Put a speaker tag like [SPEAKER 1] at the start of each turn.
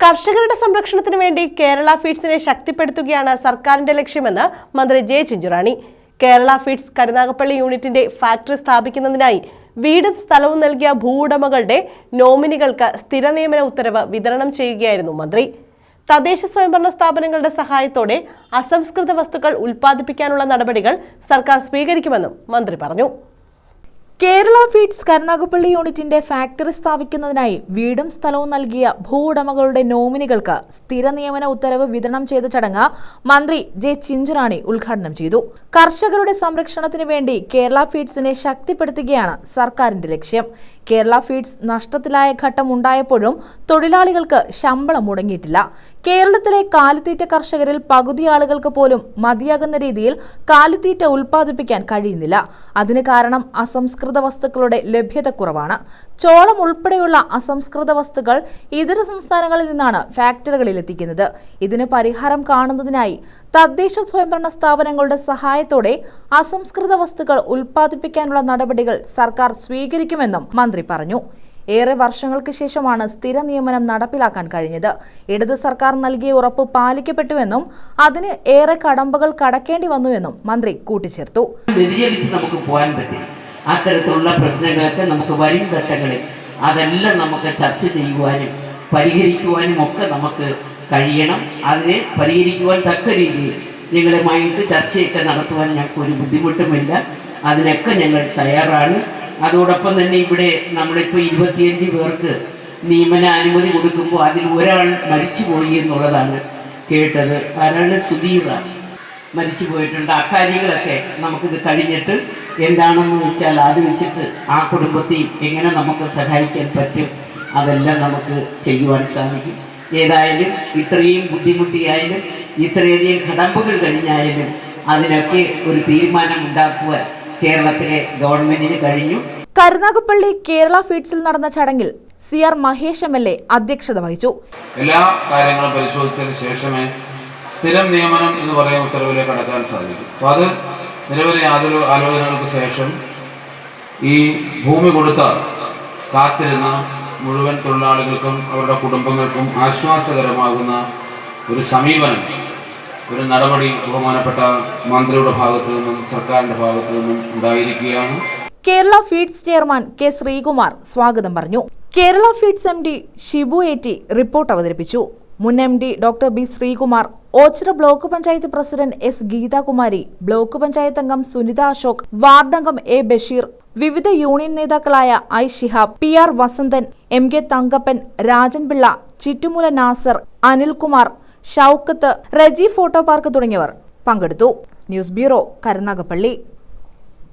[SPEAKER 1] കർഷകരുടെ സംരക്ഷണത്തിന് വേണ്ടി കേരള ഫീഡ്സിനെ ശക്തിപ്പെടുത്തുകയാണ് സർക്കാരിന്റെ ലക്ഷ്യമെന്ന് മന്ത്രി ജെ ചിഞ്ചുറാണി. കേരള ഫീഡ്സ് കരുനാഗപ്പള്ളി യൂണിറ്റിന്റെ ഫാക്ടറി സ്ഥാപിക്കുന്നതിനായി വീടും സ്ഥലവും നൽകിയ ഭൂവുടമകളുടെ നോമിനികൾക്ക് സ്ഥിര നിയമന ഉത്തരവ് വിതരണം ചെയ്യുകയായിരുന്നു മന്ത്രി. തദ്ദേശ സ്വയംഭരണ സ്ഥാപനങ്ങളുടെ സഹായത്തോടെ അസംസ്കൃത വസ്തുക്കൾ ഉൽപ്പാദിപ്പിക്കാനുള്ള നടപടികൾ സർക്കാർ സ്വീകരിക്കുമെന്നും മന്ത്രി പറഞ്ഞു.
[SPEAKER 2] കേരള ഫീഡ്സ് കരുനാഗപ്പള്ളി യൂണിറ്റിന്റെ ഫാക്ടറി സ്ഥാപിക്കുന്നതിനായി വീടും സ്ഥലവും നൽകിയ ഭൂവുടമകളുടെ നോമിനികൾക്ക് സ്ഥിര നിയമന ഉത്തരവ് വിതരണം ചെയ്ത ചടങ്ങ് മന്ത്രി ജെ ചിഞ്ചുറാണി ഉദ്ഘാടനം ചെയ്തു. കർഷകരുടെ സംരക്ഷണത്തിന് വേണ്ടി കേരള ഫീഡ്സിനെ ശക്തിപ്പെടുത്തുകയാണ് സർക്കാരിന്റെ ലക്ഷ്യം. കേരള ഫീഡ്സ് നഷ്ടത്തിലായ ഘട്ടം ഉണ്ടായപ്പോഴും തൊഴിലാളികൾക്ക് ശമ്പളം മുടങ്ങിയിട്ടില്ല. കേരളത്തിലെ കാലിത്തീറ്റ കർഷകരിൽ പകുതി ആളുകൾക്ക് പോലും മതിയാകുന്ന രീതിയിൽ കാലിത്തീറ്റ ഉൽപ്പാദിപ്പിക്കാൻ കഴിയുന്നില്ല. അതിന് കാരണം അസംസ്കൃത വസ്തുക്കളുടെ ലഭ്യതക്കുറവാണ് ചോളം ഉൾപ്പെടെയുള്ള അസംസ്കൃത വസ്തുക്കൾ ഇതര സംസ്ഥാനങ്ങളിൽ നിന്നാണ് ഫാക്ടറികളിൽ എത്തിക്കുന്നത്. ഇതിന് പരിഹാരം കാണുന്നതിനായി തദ്ദേശ സ്വയംഭരണ സ്ഥാപനങ്ങളുടെ സഹായത്തോടെ അസംസ്കൃത വസ്തുക്കൾ ഉൽപ്പാദിപ്പിക്കാനുള്ള നടപടികൾ സർക്കാർ സ്വീകരിക്കുമെന്നും മന്ത്രി പറഞ്ഞു. ഏറെ വർഷങ്ങൾക്ക് ശേഷമാണ് സ്ഥിര നിയമനം നടപ്പിലാക്കാൻ കഴിഞ്ഞത്. ഇടത് സർക്കാർ നൽകിയ ഉറപ്പ് പാലിക്കപ്പെട്ടുവെന്നും അതിന് ഏറെ കടമ്പകൾ കടക്കേണ്ടി വന്നുവെന്നും മന്ത്രി കൂട്ടിച്ചേർത്തു.
[SPEAKER 3] നമുക്ക് പോകാൻ പറ്റും. അത്തരത്തിലുള്ള പ്രശ്നങ്ങളൊക്കെ നമുക്ക് വരും ഘട്ടങ്ങളിൽ. അതെല്ലാം നമുക്ക് ചർച്ച ചെയ്യുവാനും പരിഹരിക്കുവാനും ഒക്കെ നമുക്ക് കഴിയണം. അതിനെ പരിഹരിക്കുവാൻ തക്ക രീതിയിൽ നിങ്ങളുമായിട്ട് ചർച്ചയൊക്കെ നടത്തുവാൻ ഞങ്ങൾക്ക് ഒരു ബുദ്ധിമുട്ടുമില്ല. അതിനൊക്കെ ഞങ്ങൾ തയ്യാറാണ്. അതോടൊപ്പം തന്നെ ഇവിടെ നമ്മളിപ്പോൾ ഇരുപത്തിയഞ്ച് പേർക്ക് നിയമന അനുമതി കൊടുക്കുമ്പോൾ അതിൽ ഒരാൾ മരിച്ചു പോയി എന്നുള്ളതാണ് കേട്ടത്. ആരാണ്? സുധീറ മരിച്ചു പോയിട്ടുണ്ട്. അക്കാര്യങ്ങളൊക്കെ നമുക്കിത് കഴിഞ്ഞിട്ട് എന്താണെന്ന് വെച്ചാൽ അത് വെച്ചിട്ട് ആ കുടുംബത്തെയും എങ്ങനെ നമുക്ക് സഹായിക്കാൻ പറ്റും അതെല്ലാം നമുക്ക് ചെയ്യുവാൻ സാധിക്കും. ഏതായാലും ഇത്രയും ബുദ്ധിമുട്ടിയായാലും ഇത്രയധികം കടമ്പകൾ കഴിഞ്ഞായാലും അതിനൊക്കെ ഒരു തീരുമാനം ഉണ്ടാക്കുവാൻ കേരളത്തിലെ ഗവൺമെന്റിന് കഴിഞ്ഞു.
[SPEAKER 2] കരുനാഗപ്പള്ളി കേരള ഫീഡ്സിൽ നടന്ന ചടങ്ങിൽ C R Mahesh M L A അധ്യക്ഷത വഹിച്ചു.
[SPEAKER 4] എല്ലാ കാര്യങ്ങളും പരിശോധിച്ചതിന് ശേഷമേ സ്ഥിരം നിയമനം എന്ന് പറയുന്ന ഉത്തരവിലേക്ക് കടക്കാൻ സാധിക്കും. അപ്പോൾ അത് നിരവധി യാതൊരു ആലോചനകൾക്ക് ശേഷം ഈ ഭൂമി കൊടുത്ത കാത്തിരുന്ന മുഴുവൻ തൊഴിലാളികൾക്കും അവരുടെ കുടുംബങ്ങൾക്കും ആശ്വാസകരമാകുന്ന ഒരു സമീപനം ഒരു നടപടി ബഹുമാനപ്പെട്ട മന്ത്രിയുടെ ഭാഗത്തു നിന്നും സർക്കാരിന്റെ ഭാഗത്തു നിന്നും ഉണ്ടായിരിക്കുകയാണ്.
[SPEAKER 2] Kerala feeds chairman K Sreekumar സ്വാഗതം പറഞ്ഞു. Kerala feeds M D Shibu എറ്റി report അവതരിപ്പിച്ചു. മുൻ M D doctor B Sreekumar Oachira block panchayat president S Geethakumari block panchayat അംഗം സുനിത അശോക് വാർഡംഗം എ ബഷീർ വിവിധ യൂണിയൻ നേതാക്കളായ I Shihab P R Vasanthan M K Thankappan Rajanpillai Chittumoola Nasar Anilkumar Shoukath Reji photo park തുടങ്ങിയവർ പങ്കെടുത്തു. News bureau Karunagappally.